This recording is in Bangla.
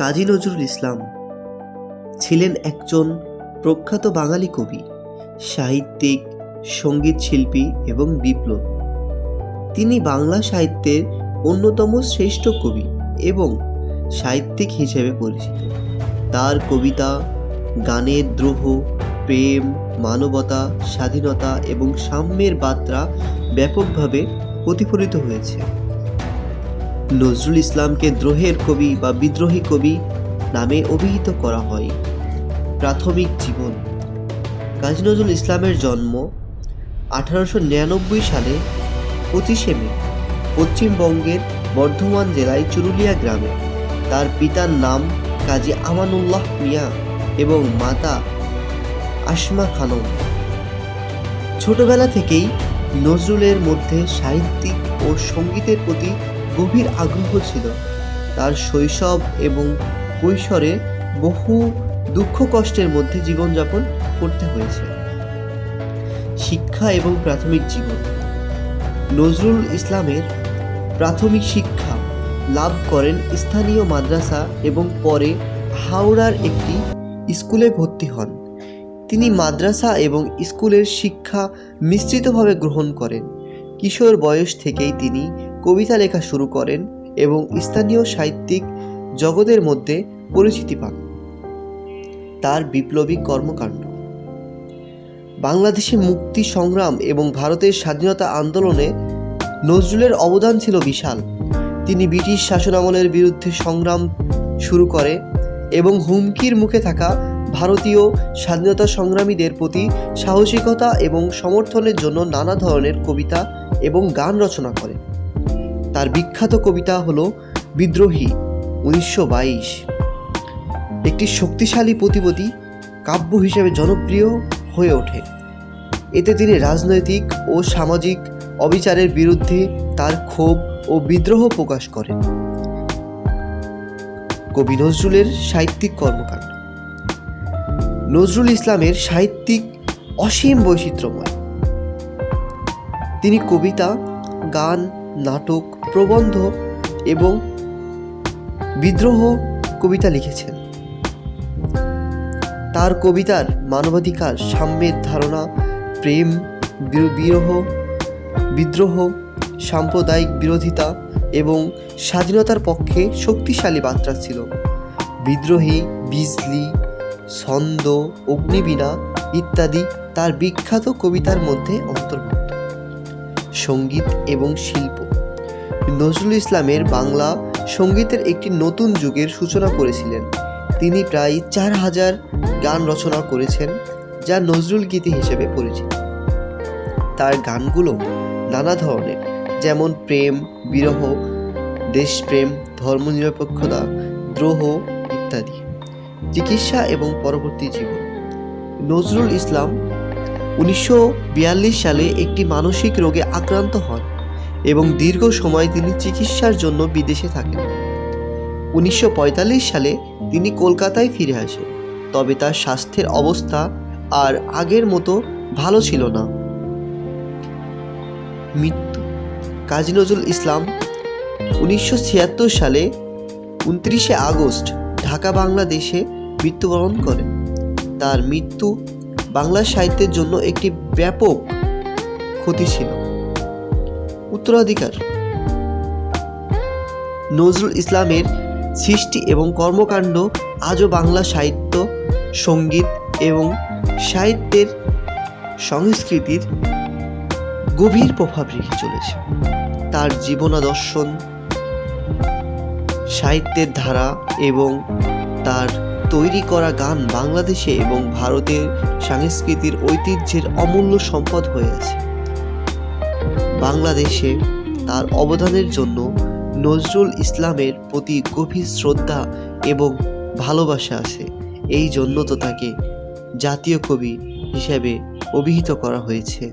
কাজী নজরুল ইসলাম ছিলেন একজন প্রখ্যাত বাঙালি কবি, সাহিত্যিক, সংগীত শিল্পী এবং বিপ্লব। তিনি বাংলা সাহিত্যের অন্যতম শ্রেষ্ঠ কবি এবং সাহিত্যিক হিসেবে পরিচিত। তার কবিতা গানের দ্রোহ, প্রেম, মানবতা, স্বাধীনতা এবং সাম্যের বার্তা ব্যাপকভাবে প্রতিফলিত হয়েছে। নজরুল ইসলামকে দ্রোহের কবি বা বিদ্রোহী কবি নামে অভিহিত করা হয়। প্রাথমিক জীবন। কাজী নজরুল ইসলামের জন্ম আঠারোশো নিরানব্বই সালে পঁচিশে মে, পশ্চিমবঙ্গের বর্ধমান জেলায় চুরুলিয়া গ্রামে। তার পিতার নাম কাজী আমানুল্লাহ মিয়া এবং মাতা আসমা খানম। ছোটবেলা থেকেই নজরুলের মধ্যে সাহিত্যিক ও সঙ্গীতের প্রতি গভীর আগ্রহ ছিল। তার শৈশব এবং কৈশোরে বহু দুঃখ কষ্টের মধ্যে জীবনযাপন করতে হয়েছে। শিক্ষা এবং প্রাথমিক জীবন। নজরুল ইসলামের প্রাথমিক শিক্ষা লাভ করেন স্থানীয় মাদ্রাসা এবং পরে হাওড়ার একটি স্কুলে ভর্তি হন। তিনি মাদ্রাসা এবং স্কুলের শিক্ষা মিশ্রিতভাবে গ্রহণ করেন। কিশোর বয়স থেকেই তিনি কবিতা লেখা শুরু করেন এবং স্থানীয় সাহিত্যিক জগতের মধ্যে পরিচিতি পান। তার বিপ্লবী কর্মকাণ্ড। বাংলাদেশে মুক্তি সংগ্রাম এবং ভারতের স্বাধীনতা আন্দোলনে নজরুলের অবদান ছিল বিশাল। তিনি ব্রিটিশ শাসনামলের বিরুদ্ধে সংগ্রাম শুরু করে এবং হুমকির মুখে থাকা ভারতীয় স্বাধীনতা সংগ্রামীদের প্রতি সাহসিকতা এবং সমর্থনের জন্য নানা ধরনের কবিতা এবং গান রচনা করে তার বিখ্যাত কবিতা হলো বিদ্রোহী উনিশশো বাইশ। একটি শক্তিশালী প্রতিবাদী কাব্য হিসেবে জনপ্রিয় হয়ে ওঠে। এতে তিনি রাজনৈতিক ও সামাজিক অবিচারের বিরুদ্ধে তার ক্ষোভ ও বিদ্রোহ প্রকাশ করেন। কবি নজরুলের সাহিত্যিক কর্মকাণ্ড। নজরুল ইসলামের সাহিত্যিক অসীম বৈচিত্র্যময়। তিনি কবিতা, গান নাটক, প্রবন্ধ এবং বিদ্রোহ কবিতা লিখেছেন। তার কবিতার মানবাধিকার, সাম্যের ধারণা, প্রেম বিরহ, বিদ্রোহ, সাম্প্রদায়িক বিরোধিতা এবং স্বাধীনতার পক্ষে শক্তিশালী বার্তা ছিল। বিদ্রোহী, বিজলি, ছন্দ, অগ্নিবীণা ইত্যাদি তার বিখ্যাত কবিতার মধ্যে অন্তর্ভুক্ত। সংগীত এবং শিল্প নজরুল ইসলামের বাংলা সঙ্গীতের একটি নতুন যুগের সূচনা করেছিলেন। তিনি প্রায় চার হাজার গান রচনা করেছেন, যা নজরুল গীতি হিসেবে পরিচিত। তার গানগুলো নানা ধরনের, যেমন প্রেম, বিরহ, দেশপ্রেম, ধর্মনিরপেক্ষতা, দ্রোহ ইত্যাদি, চিকিৎসা এবং পরবর্তী জীবন। নজরুল ইসলাম উনিশশো বিয়াল্লিশ সালে একটি মানসিক রোগে আক্রান্ত হন। এবং দীর্ঘ সময় তিনি চিকিৎসার জন্য বিদেশে থাকেন। উনিশশো পঁয়তাল্লিশ সালে তিনি কলকাতায় ফিরে আসেন, তবে তার স্বাস্থ্যের অবস্থা আর আগের মতো ভালো ছিল না। মৃত্যু, কাজী নজরুল ইসলাম, উনিশশো ছিয়াত্তর সালে উনত্রিশে আগস্ট ঢাকা, বাংলাদেশে মৃত্যুবরণ করেন। তার মৃত্যু বাংলা সাহিত্যের জন্য একটি ব্যাপক ক্ষতি ছিল। উত্তরাধিকার। নজরুল ইসলামের সৃষ্টি এবং কর্মকাণ্ড আজও বাংলা সাহিত্য, সংগীত এবং সাহিত্যের সংস্কৃতির গভীর প্রভাব রেখে চলেছে। তার জীবনাদর্শন, সাহিত্যের ধারা এবং তার তৈরি করা গান বাংলাদেশে এবং ভারতের সাংস্কৃতির ঐতিহ্যের অমূল্য সম্পদ হয়ে আছে। বাংলাদেশে তার অবদানের জন্য নজরুল ইসলামের প্রতি গভীর শ্রদ্ধা এবং ভালোবাসা আছে। এই জন্য তো তাকে জাতীয় কবি হিসেবে অভিহিত করা হয়েছে।